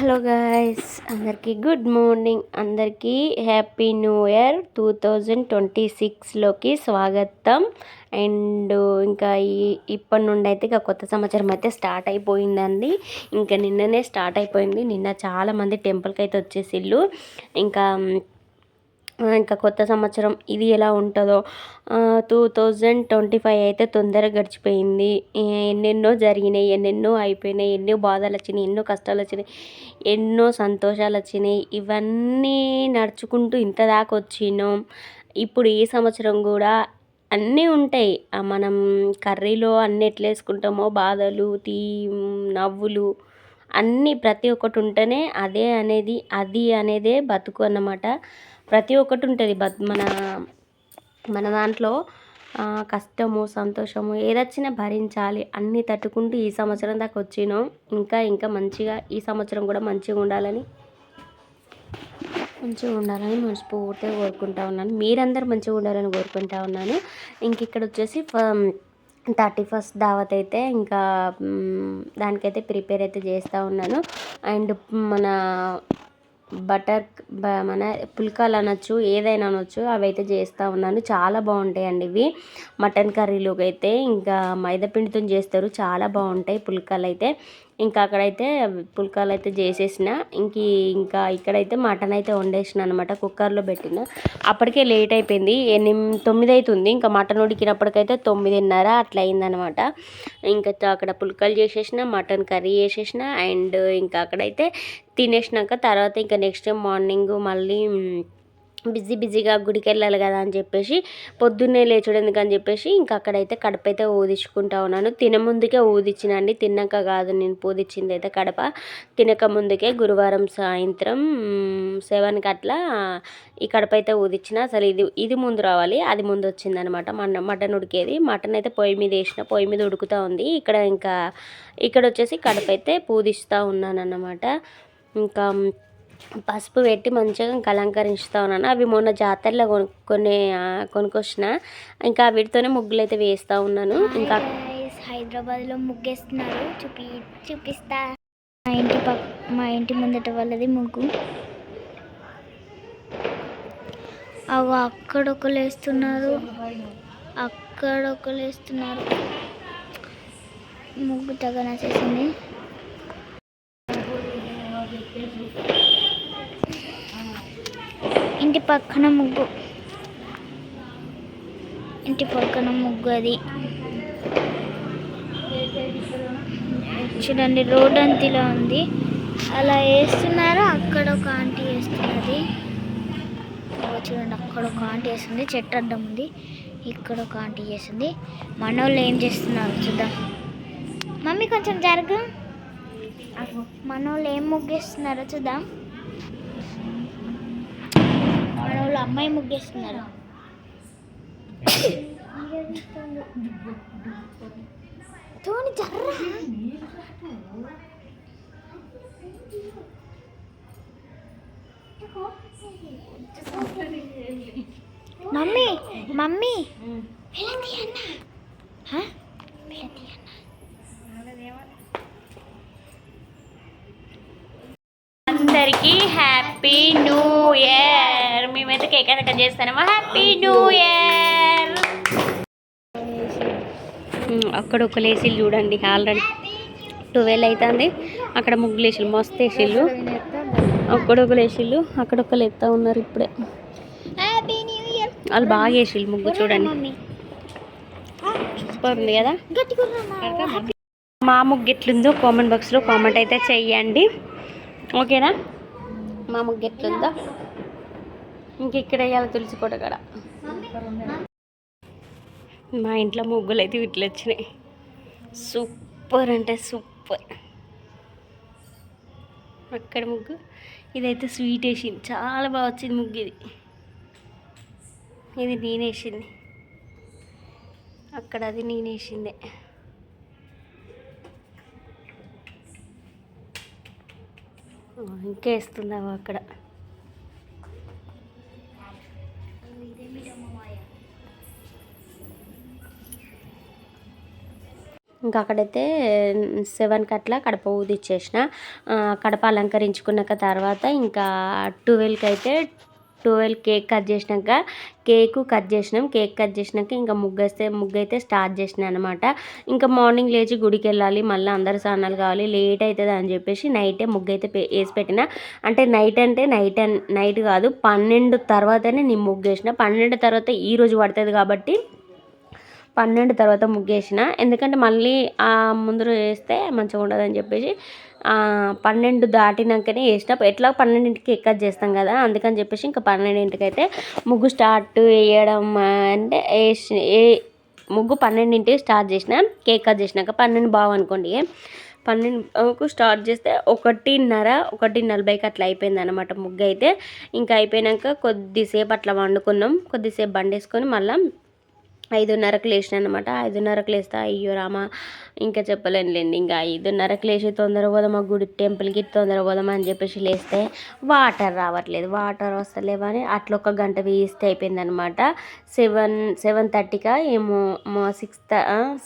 Hello guys అందరికీ good morning అందరికీ happy new year two thousand twenty సిక్స్లోకి స్వాగతం. And ఇంకా ఈ ఇప్పటి నుండి అయితే ఇక కొత్త సంవత్సరం అయితే స్టార్ట్ అయిపోయిందండి. ఇంకా నిన్ననే స్టార్ట్ అయిపోయింది. నిన్న చాలామంది టెంపుల్కి అయితే వచ్చేసిళ్ళు. ఇంకా ఇంకా కొత్త సంవత్సరం ఇది ఎలా ఉంటుందో టూ థౌజండ్ ట్వంటీ ఫైవ్ అయితే తొందరగా గడిచిపోయింది. ఎన్నెన్నో జరిగినాయి ఎన్నెన్నో అయిపోయినాయి ఎన్నో బాధలు వచ్చినాయి ఎన్నో కష్టాలు వచ్చినాయి ఎన్నో సంతోషాలు వచ్చినాయి. ఇవన్నీ నడుచుకుంటూ ఇంత దాకా వచ్చినాం. ఇప్పుడు ఈ సంవత్సరం కూడా అన్నీ ఉంటాయి. మనం కర్రీలో అన్ని ఎట్లా వేసుకుంటామో బాధలు తీ నవ్వులు అన్నీ ప్రతి ఒక్కటి ఉంటేనే అదే అనేది అది అనేదే బతుకు అన్నమాట. ప్రతి ఒక్కటి ఉంటుంది బ మన మన దాంట్లో కష్టము సంతోషము ఏదొచ్చినా భరించాలి. అన్నీ తట్టుకుంటూ ఈ సంవత్సరం దాకా వచ్చినాం ఇంకా ఇంకా మంచిగా ఈ సంవత్సరం కూడా మంచిగా ఉండాలని మంచిగా ఉండాలని మనస్ఫూర్తిగా కోరుకుంటా ఉన్నాను. మీరందరూ మంచిగా ఉండాలని కోరుకుంటా ఉన్నాను. ఇంక ఇక్కడ వచ్చేసి థర్టీ ఫస్ట్ దావత్ అయితే ఇంకా దానికైతే ప్రిపేర్ అయితే చేస్తూ ఉన్నాను. అండ్ మన బటర్ మన పుల్కాలు అనొచ్చు ఏదైనా అనొచ్చు అవి అయితే చేస్తూ ఉన్నాను. చాలా బాగుంటాయండి ఇవి. మటన్ కర్రీలోకి అయితే ఇంకా మైదాపిండితో చేస్తారు. చాలా బాగుంటాయి పుల్కాలు అయితే ఇంకా అక్కడైతే పుల్కాలు అయితే చేసేసిన. ఇంక ఇంకా ఇక్కడైతే మటన్ అయితే వండేసిన అనమాట కుక్కర్లో పెట్టిన. అప్పటికే లేట్ అయిపోయింది. ఎనిమిది తొమ్మిది అవుతుంది ఇంకా మటన్ ఉడికినప్పటికైతే తొమ్మిదిన్నర అట్లా అయిందనమాట ఇంకా అక్కడ పుల్కాలు చేసేసిన మటన్ కర్రీ చేసేసిన అండ్ ఇంకా అక్కడైతే తినేసినాక తర్వాత ఇంకా నెక్స్ట్ డే మార్నింగ్ మళ్ళీ బిజీ బిజీగా గుడికి వెళ్ళాలి కదా అని చెప్పేసి పొద్దున్నే లేచడం ఎందుకని చెప్పేసి ఇంకా అక్కడైతే కడప అయితే ఊదించుకుంటా ఉన్నాను తినముందుకే ఊదిచ్చినండి తిన్నాక కాదు నేను పూదిచ్చింది అయితే కడప. తినక ముందుకే గురువారం సాయంత్రం సెవెన్కి అట్లా ఈ కడప అయితే ఊదిచ్చిన. అసలు ఇది ఇది ముందు రావాలి. అది ముందు వచ్చిందనమాట మన మటన్ ఉడికేది. మటన్ అయితే పొయ్యి మీద వేసిన పొయ్యి మీద ఉడుకుతూ ఉంది. ఇక్కడ ఇంకా ఇక్కడ వచ్చేసి కడప అయితే పూదిస్తూ ఉన్నాను ఇంకా పసుపు పెట్టి మంచిగా అలంకరిస్తూ ఉన్నాను. అవి మొన్న జాతరలో కొనుక్కొని కొనుక్కొచ్చిన ఇంకా వీటితోనే ముగ్గులు అయితే వేస్తూ ఉన్నాను. ఇంకా హైదరాబాద్లో ముగ్గేస్తున్నారు. చూపి చూపిస్తా. మా ఇంటి పక్క మా ఇంటి ముందట వాళ్ళది ముగ్గు. అవి అక్కడ ఒకరు వేస్తున్నారు అక్కడ ఒకరు వేస్తున్నారు ముగ్గు తెగ నచ్చేసింది పక్కన ముగ్గు. ఇంటి పక్కన ముగ్గు అది. చూడండి రోడ్ అంతిలో ఉంది. అలా వేస్తున్నారు? అక్కడ ఒక ఆంటీ వేస్తున్నది. చూడండి అక్కడ ఒక ఆంటీ వేస్తుంది. చెట్టు అడ్డం ఉంది. ఇక్కడ ఒక ఆంటీ చేస్తుంది మనోళ్ళు ఏం చేస్తున్నారు చూద్దాం. మమ్మీ కొంచెం జరగ. మనోళ్ళు ఏం ముగ్గేస్తున్నారో చూద్దాం. అమ్మాయి ముగ్గేస్తున్నారు తోని జర్ర మమ్మీ మమ్మీ వెళ్ళతి అన్న వెళ్ళతి అన్న అందరికీ హ్యాపీ న్యూ ఇయర్ మేమైతే కేక్ అయితే కట్ చేస్తానేమో హ్యాపీ న్యూ ఇయర్ అక్కడ ఒక లేసిలు చూడండి. ఆల్రెడీ ట్వెల్వ్ అవుతుంది అక్కడ ముగ్గులు వేసిళ్ళు మస్తు వేసిళ్ళు అక్కడ ఒక లేసిళ్ళు అక్కడ ఒకరు ఎత్తా ఉన్నారు ఇప్పుడే. వాళ్ళు బాగా వేసిళ్ళు ముగ్గు చూడండి. సూపర్ ఉంది కదా? మా ముగ్గు ఎట్లుందో కామెంట్ బాక్స్లో కామెంట్ అయితే చెయ్యండి. ఓకేనా? మా ముగ్గు ఎట్లుందో? ఇంక ఇక్కడ వేయాలి తులసి కోట కాడ. మా ఇంట్లో ముగ్గులు అయితే ఇట్లా వచ్చినాయి. సూపర్ అంటే సూపర్. అక్కడ ముగ్గు. ఇదైతే స్వీట్ వేసింది. చాలా బాగా వచ్చింది ముగ్గు ఇది. ఇది నేనేసింది అక్కడ అది నేనేసిందే ఇంకా వేస్తుందావా అక్కడ? ఇంకా అక్కడైతే సెవెన్కి అట్లా కడప ఊది ఇచ్చేసిన కడప అలంకరించుకున్నాక తర్వాత ఇంకా ట్వెల్వ్కి అయితే ట్వెల్వ్ కేక్ కట్ చేసినాక కేక్ కట్ చేసినాం. కేక్ కట్ చేసినాక ఇంకా ముగ్గు వేస్తే ముగ్గు అయితే స్టార్ట్ చేసిన అనమాట ఇంకా మార్నింగ్ లేచి గుడికి వెళ్ళాలి మళ్ళీ అందరు స్నానాలు కావాలి లేట్ అవుతుంది అని చెప్పేసి నైటే ముగ్గు అయితే వేసి పెట్టిన. అంటే నైట్ అంటే నైట్ నైట్ కాదు పన్నెండు తర్వాతనే నేను ముగ్గు వేసిన పన్నెండు తర్వాత ఈ రోజు పడుతుంది కాబట్టి పన్నెండు తర్వాత ముగ్గేసిన. ఎందుకంటే మళ్ళీ ఆ ముందు వేస్తే మంచిగా ఉండదని చెప్పేసి పన్నెండు దాటినాకనే వేసిన. ఎట్లా పన్నెండింటికి ఎక్కడ్ చేస్తాం కదా అందుకని చెప్పేసి ఇంకా పన్నెండింటికి అయితే ముగ్గు స్టార్ట్ వేయడం అంటే వేసి ఏ ముగ్గు పన్నెండింటికి స్టార్ట్ చేసిన కేక్ కట్ చేసినాక పన్నెండు బావు అనుకోండి. పన్నెండుకు స్టార్ట్ చేస్తే ఒకటిన్నర ఒకటి నలభైకి అట్లా అయిపోయింది అనమాట ముగ్గు అయితే ఇంకా అయిపోయినాక కొద్దిసేపు అట్లా వండుకున్నాం. కొద్దిసేపు బండేసుకొని మళ్ళీ ఐదున్నరకు లేచిన అనమాట ఐదున్నరకు లేస్తా అయ్యో రామా. ఇంకా చెప్పలేనులేండి. ఇంకా ఐదున్నరకు లేచి తొందర పోదామా గుడి టెంపుల్కి తొందర పోదామా అని చెప్పేసి లేస్తే వాటర్ రావట్లేదు. వాటర్ వస్తలేవని అట్లా ఒక గంట వేస్ట్ అయిపోయిందనమాట. సెవెన్ సెవెన్ థర్టీకా ఏమో మా సిక్స్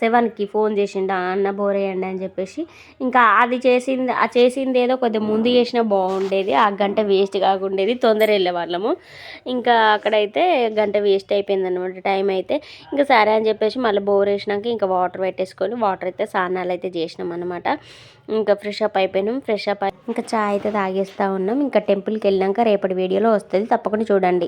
సెవెన్కి ఫోన్ చేసిండు అన్న బోరేయండి అని చెప్పేసి. ఇంకా అది చేసింది ఆ చేసింది ఏదో కొద్దిగా ముందు చేసినా బాగుండేది ఆ గంట వేస్ట్ కాకుండేది తొందర వెళ్ళే వాళ్ళము ఇంకా అక్కడైతే గంట వేస్ట్ అయిపోయింది అనమాట టైం అయితే. ఇంకా సరే అని చెప్పేసి మళ్ళీ బోర్ వేసినాక ఇంకా వాటర్ పెట్టేసుకొని వాటర్ అయితే స్నానాలు అయితే చేసినాం అనమాట ఇంకా ఫ్రెష్ అప్ అయిపోయినాం ఫ్రెష్ అప్ అయి ఇంకా చాయ్ అయితే తాగేస్తూ ఉన్నాం. ఇంకా టెంపుల్కి వెళ్ళాక రేపటి వీడియోలో వస్తుంది. తప్పకుండా చూడండి.